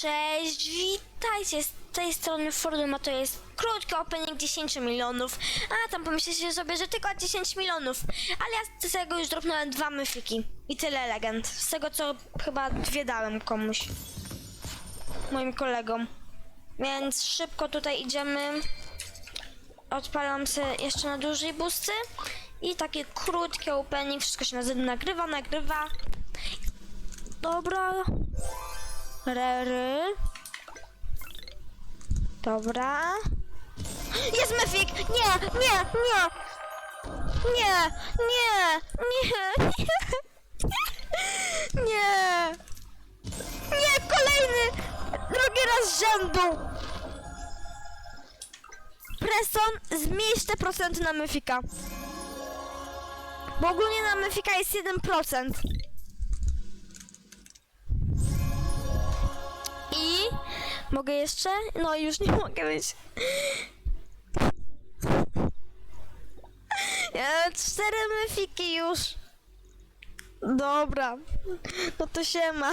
Cześć, witajcie z tej strony Fordum, a to jest krótki opening 10 milionów. A tam pomyślicie sobie, że tylko 10 milionów, ale ja z tego już dropnąłem dwa myfiki i tyle legend. Z tego co chyba dwie dałem komuś, moim kolegom. Więc szybko tutaj idziemy. Odpalam sobie jeszcze na dużej busty i takie krótkie opening, wszystko się nagrywa, nagrywa. Dobra. Rery. Dobra. Jest Mefik! Nie, nie, nie! Nie, nie, nie, nie, nie, nie, kolejny, drugi raz rzędu. Preston, zmniejsz te procenty na Mefika. Bo ogólnie na Mefika jest 1%. Mogę jeszcze? No już nie mogę być. Ja cztery myfiki już. Dobra. No to się ma.